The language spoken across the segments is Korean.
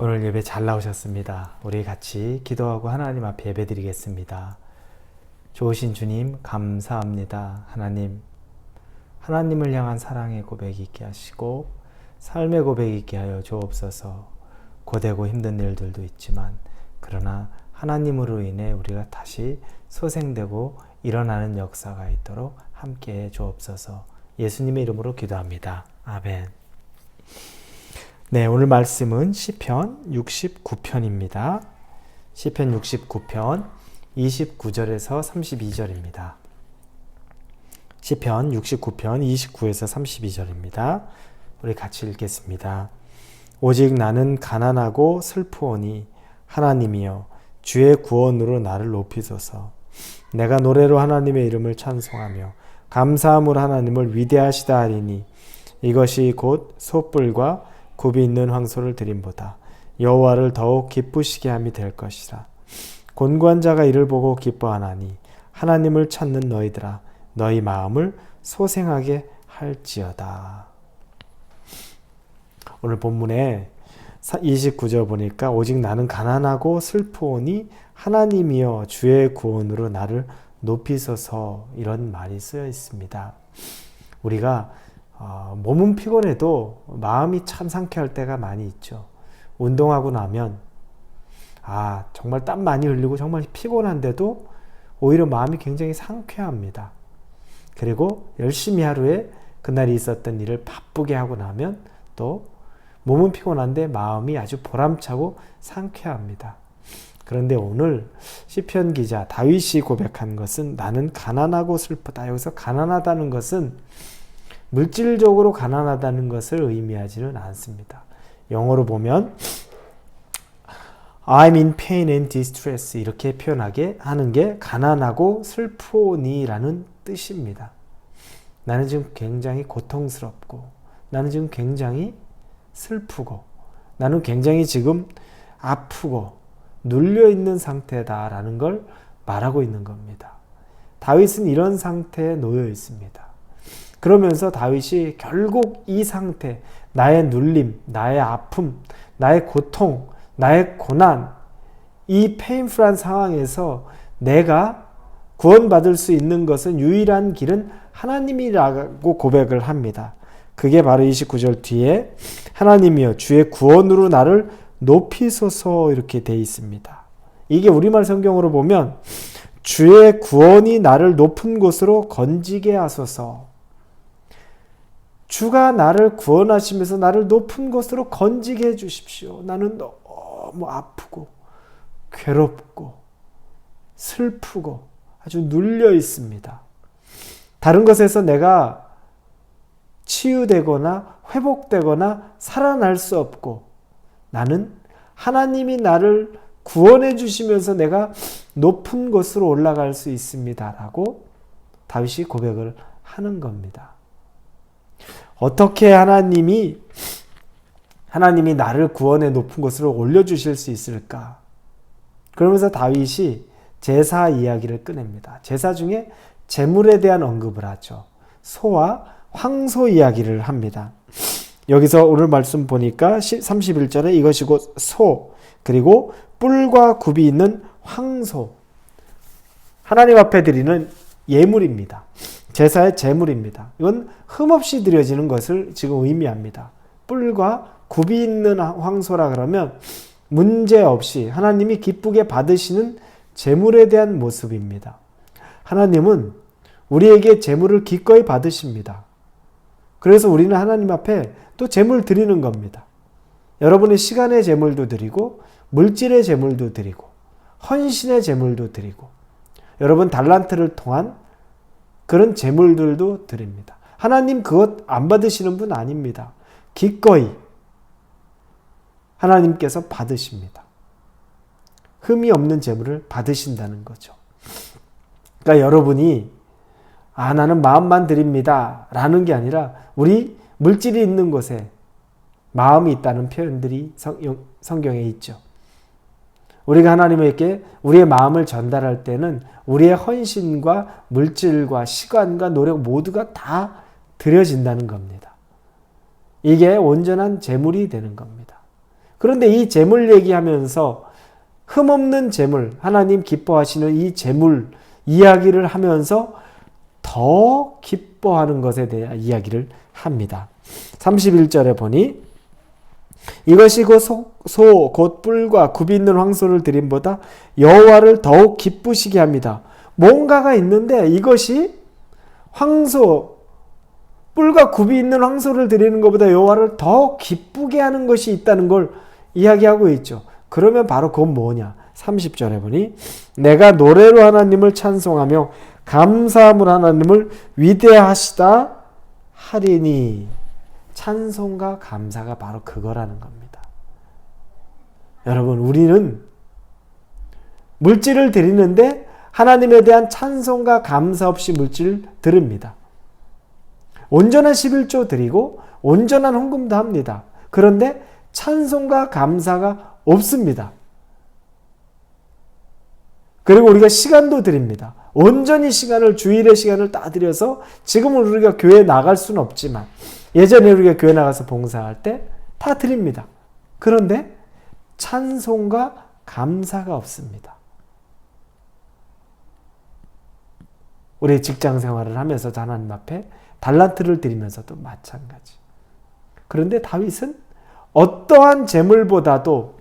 오늘 예배 잘 나오셨습니다. 우리 같이 기도하고 하나님 앞에 예배 드리겠습니다. 좋으신 주님, 감사합니다. 하나님, 하나님을 향한 사랑의 고백이 있게 하시고, 삶의 고백이 있게 하여 주옵소서, 고되고 힘든 일들도 있지만, 그러나 하나님으로 인해 우리가 다시 소생되고 일어나는 역사가 있도록 함께 해 주옵소서, 예수님의 이름으로 기도합니다. 아멘. 네, 오늘 말씀은 시편 69편입니다. 시편 69편 29절에서 32절입니다. 시편 69편 29에서 32절입니다. 우리 같이 읽겠습니다. 오직 나는 가난하고 슬프오니 하나님이여 주의 구원으로 나를 높이소서. 내가 노래로 하나님의 이름을 찬송하며 감사함으로 하나님을 위대하시다 하리니 이것이 곧 솥불과 굽이 있는 황소를 드림보다 여호와를 더욱 기쁘시게 함이 될 것이라. 곤고한 자가 이를 보고 기뻐하나니 하나님을 찾는 너희들아 너희 마음을 소생하게 할지어다. 오늘 본문에 29절 보니까 오직 나는 가난하고 슬프오니 하나님이여 주의 구원으로 나를 높이소서 이런 말이 쓰여 있습니다. 우리가 어, 몸은 피곤해도 마음이 참 상쾌할 때가 많이 있죠. 운동하고 나면 아 정말 땀 많이 흘리고 정말 피곤한데도 오히려 마음이 굉장히 상쾌합니다. 그리고 열심히 하루에 그날이 있었던 일을 바쁘게 하고 나면 또 몸은 피곤한데 마음이 아주 보람차고 상쾌합니다. 그런데 오늘 시편 기자 다윗이 고백한 것은 나는 가난하고 슬프다. 여기서 가난하다는 것은 물질적으로 가난하다는 것을 의미하지는 않습니다. 영어로 보면 I'm in pain and distress 이렇게 표현하게 하는 게 가난하고 슬프니라는 뜻입니다. 나는 지금 굉장히 고통스럽고 나는 지금 굉장히 슬프고 나는 굉장히 지금 아프고 눌려 있는 상태다라는 걸 말하고 있는 겁니다. 다윗은 이런 상태에 놓여 있습니다. 그러면서 다윗이 결국 이 상태, 나의 눌림, 나의 아픔, 나의 고통, 나의 고난, 이 페인풀한 상황에서 내가 구원받을 수 있는 것은 유일한 길은 하나님이라고 고백을 합니다. 그게 바로 29절 뒤에 하나님이여 주의 구원으로 나를 높이소서 이렇게 돼 있습니다. 이게 우리말 성경으로 보면 주의 구원이 나를 높은 곳으로 건지게 하소서. 주가 나를 구원하시면서 나를 높은 곳으로 건지게 해 주십시오. 나는 너무 아프고 괴롭고 슬프고 아주 눌려 있습니다. 다른 것에서 내가 치유되거나 회복되거나 살아날 수 없고 나는 하나님이 나를 구원해 주시면서 내가 높은 곳으로 올라갈 수 있습니다라고 다윗이 고백을 하는 겁니다. 어떻게 하나님이 하나님이 나를 구원의 높은 곳으로 올려 주실 수 있을까? 그러면서 다윗이 제사 이야기를 꺼냅니다. 제사 중에 제물에 대한 언급을 하죠. 소와 황소 이야기를 합니다. 여기서 오늘 말씀 보니까 31절에 이것이 곧 소, 그리고 뿔과 굽이 있는 황소. 하나님 앞에 드리는 예물입니다. 제사의 제물입니다. 이건 흠없이 드려지는 것을 지금 의미합니다. 뿔과 굽이 있는 황소라 그러면 문제 없이 하나님이 기쁘게 받으시는 제물에 대한 모습입니다. 하나님은 우리에게 제물을 기꺼이 받으십니다. 그래서 우리는 하나님 앞에 또 제물 드리는 겁니다. 여러분의 시간의 제물도 드리고 물질의 제물도 드리고 헌신의 제물도 드리고 여러분 달란트를 통한 그런 제물들도 드립니다. 하나님 그것 안 받으시는 분 아닙니다. 기꺼이 하나님께서 받으십니다. 흠이 없는 제물을 받으신다는 거죠. 그러니까 여러분이 아 나는 마음만 드립니다 라는 게 아니라 우리 물질이 있는 곳에 마음이 있다는 표현들이 성경에 있죠. 우리가 하나님에게 우리의 마음을 전달할 때는 우리의 헌신과 물질과 시간과 노력 모두가 다 드려진다는 겁니다. 이게 온전한 재물이 되는 겁니다. 그런데 이 재물 얘기하면서 흠없는 재물, 하나님 기뻐하시는 이 재물 이야기를 하면서 더 기뻐하는 것에 대한 이야기를 합니다. 31절에 보니 이것이 곧 소 곧 뿔과 굽이 있는 황소를 드림보다 여호와를 더욱 기쁘시게 합니다. 뭔가가 있는데 이것이 황소 뿔과 굽이 있는 황소를 드리는 것보다 여호와를 더 기쁘게 하는 것이 있다는 걸 이야기하고 있죠. 그러면 바로 그건 뭐냐? 30절에 보니 내가 노래로 하나님을 찬송하며 감사함을 하나님을 위대하시다 하리니 찬송과 감사가 바로 그거라는 겁니다. 여러분 우리는 물질을 드리는데 하나님에 대한 찬송과 감사 없이 물질을 드립니다. 온전한 11조 드리고 온전한 헌금도 합니다. 그런데 찬송과 감사가 없습니다. 그리고 우리가 시간도 드립니다. 온전히 시간을 주일의 시간을 다 들여서 지금은 우리가 교회 나갈 수는 없지만 예전에 우리가 교회 나가서 봉사할 때 다 드립니다. 그런데 찬송과 감사가 없습니다. 우리 직장 생활을 하면서도 하나님 앞에 달란트를 드리면서도 마찬가지. 그런데 다윗은 어떠한 재물보다도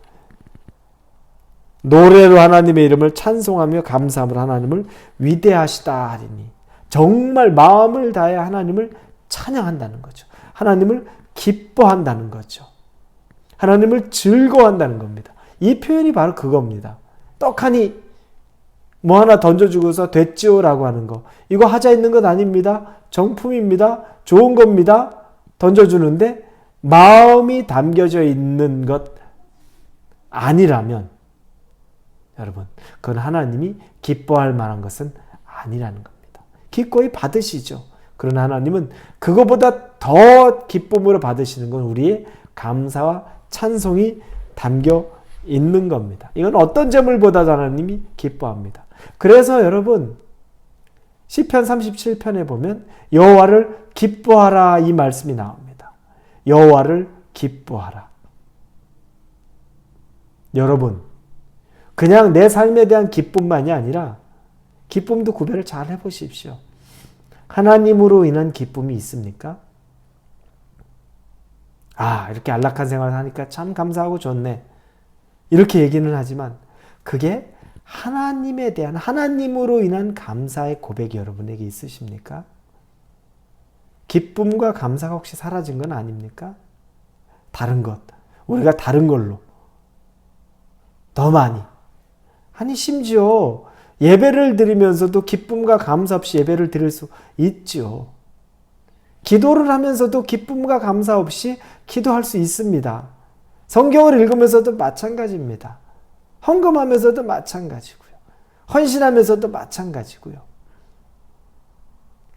노래로 하나님의 이름을 찬송하며 감사함을 하나님을 위대하시다 하리니 정말 마음을 다해 하나님을 찬양한다는 거죠. 하나님을 기뻐한다는 거죠. 하나님을 즐거워한다는 겁니다. 이 표현이 바로 그겁니다. 떡하니 뭐 하나 던져주고서 됐지요라고 하는 거. 이거 하자 있는 것 아닙니다. 정품입니다. 좋은 겁니다. 던져주는데 마음이 담겨져 있는 것 아니라면 여러분 그건 하나님이 기뻐할 만한 것은 아니라는 겁니다. 기꺼이 받으시죠. 그러나 하나님은 그거보다 더 기쁨으로 받으시는 건 우리의 감사와 찬송이 담겨 있는 겁니다. 이건 어떤 점을 보다 하나님이 기뻐합니다. 그래서 여러분 시편 37편에 보면 여호와를 기뻐하라 이 말씀이 나옵니다. 여호와를 기뻐하라. 여러분 그냥 내 삶에 대한 기쁨만이 아니라 기쁨도 구별을 잘 해보십시오. 하나님으로 인한 기쁨이 있습니까? 아, 이렇게 안락한 생활을 하니까 참 감사하고 좋네. 이렇게 얘기는 하지만 그게 하나님에 대한 하나님으로 인한 감사의 고백이 여러분에게 있으십니까? 기쁨과 감사가 혹시 사라진 건 아닙니까? 다른 것. 우리가 다른 걸로. 더 많이. 아니, 심지어 예배를 드리면서도 기쁨과 감사 없이 예배를 드릴 수 있죠. 기도를 하면서도 기쁨과 감사 없이 기도할 수 있습니다. 성경을 읽으면서도 마찬가지입니다. 헌금하면서도 마찬가지고요. 헌신하면서도 마찬가지고요.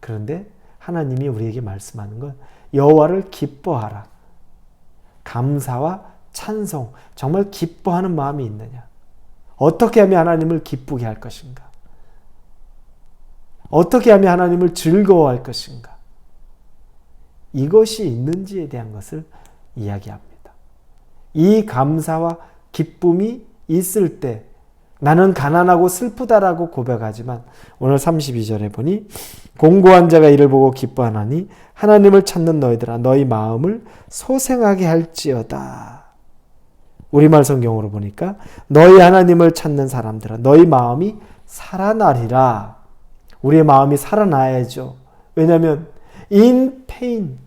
그런데 하나님이 우리에게 말씀하는 건 여호와를 기뻐하라. 감사와 찬송, 정말 기뻐하는 마음이 있느냐? 어떻게 하면 하나님을 기쁘게 할 것인가? 어떻게 하면 하나님을 즐거워할 것인가? 이것이 있는지에 대한 것을 이야기합니다. 이 감사와 기쁨이 있을 때 나는 가난하고 슬프다라고 고백하지만 오늘 32절에 보니 공고한 자가 이를 보고 기뻐하나니 하나님을 찾는 너희들아 너희 마음을 소생하게 할지어다. 우리말 성경으로 보니까 너희 하나님을 찾는 사람들아 너희 마음이 살아나리라. 우리의 마음이 살아나야죠. 왜냐하면 in pain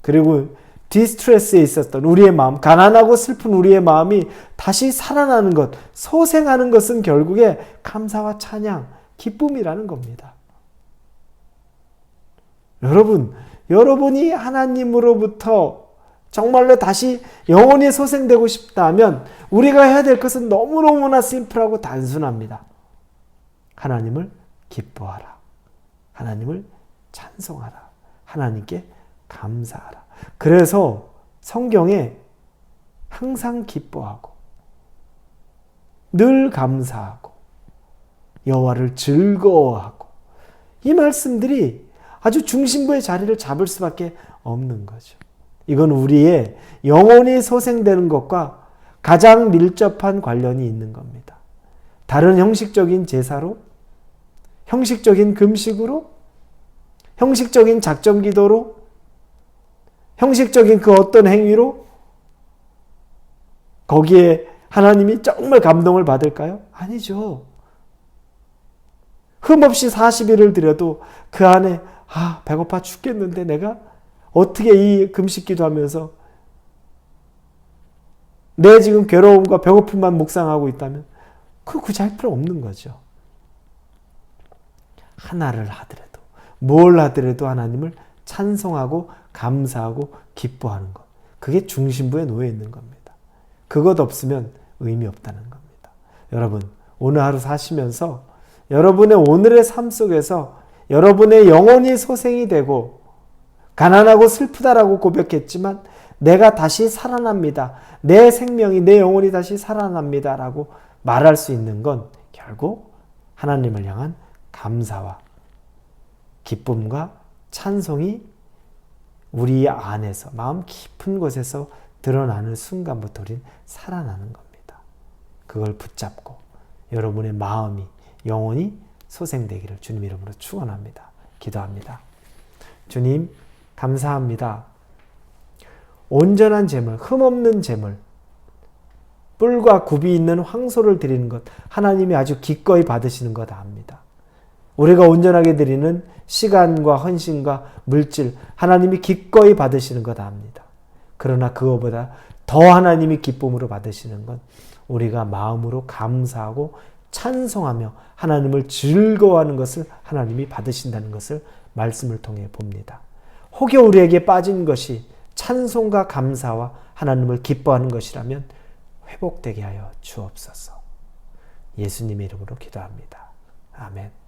그리고 디스트레스에 있었던 우리의 마음, 가난하고 슬픈 우리의 마음이 다시 살아나는 것, 소생하는 것은 결국에 감사와 찬양, 기쁨이라는 겁니다. 여러분, 여러분이 하나님으로부터 정말로 다시 영원히 소생되고 싶다면 우리가 해야 될 것은 너무너무나 심플하고 단순합니다. 하나님을 기뻐하라. 하나님을 찬송하라. 하나님께 감사하라. 그래서 성경에 항상 기뻐하고 늘 감사하고 여호와를 즐거워하고 이 말씀들이 아주 중심부의 자리를 잡을 수밖에 없는 거죠. 이건 우리의 영혼이 소생되는 것과 가장 밀접한 관련이 있는 겁니다. 다른 형식적인 제사로, 형식적인 금식으로, 형식적인 작전 기도로, 형식적인 그 어떤 행위로 거기에 하나님이 정말 감동을 받을까요? 아니죠. 흠없이 40일을 들여도 그 안에 아, 배고파 죽겠는데 내가 어떻게 이 금식 기도하면서 내 지금 괴로움과 배고픔만 묵상하고 있다면 그 굳이 할 필요 없는 거죠. 하나를 하더라도 뭘 하더라도 하나님을 찬송하고 감사하고 기뻐하는 것. 그게 중심부에 놓여 있는 겁니다. 그것 없으면 의미 없다는 겁니다. 여러분, 오늘 하루 사시면서 여러분의 오늘의 삶 속에서 여러분의 영혼이 소생이 되고 가난하고 슬프다라고 고백했지만 내가 다시 살아납니다. 내 생명이 내 영혼이 다시 살아납니다 라고 말할 수 있는 건 결국 하나님을 향한 감사와 기쁨과 찬송이 우리 안에서 마음 깊은 곳에서 드러나는 순간부터 우리는 살아나는 겁니다. 그걸 붙잡고 여러분의 마음이 영혼이 소생되기를 주님 이름으로 축원합니다. 기도합니다. 주님 감사합니다. 온전한 제물, 흠없는 제물, 뿔과 굽이 있는 황소를 드리는 것 하나님이 아주 기꺼이 받으시는 것 압니다. 우리가 온전하게 드리는 시간과 헌신과 물질 하나님이 기꺼이 받으시는 것 압니다. 그러나 그거보다 더 하나님이 기쁨으로 받으시는 건 우리가 마음으로 감사하고 찬송하며 하나님을 즐거워하는 것을 하나님이 받으신다는 것을 말씀을 통해 봅니다. 혹여 우리에게 빠진 것이 찬송과 감사와 하나님을 기뻐하는 것이라면 회복되게 하여 주옵소서. 예수님의 이름으로 기도합니다. 아멘.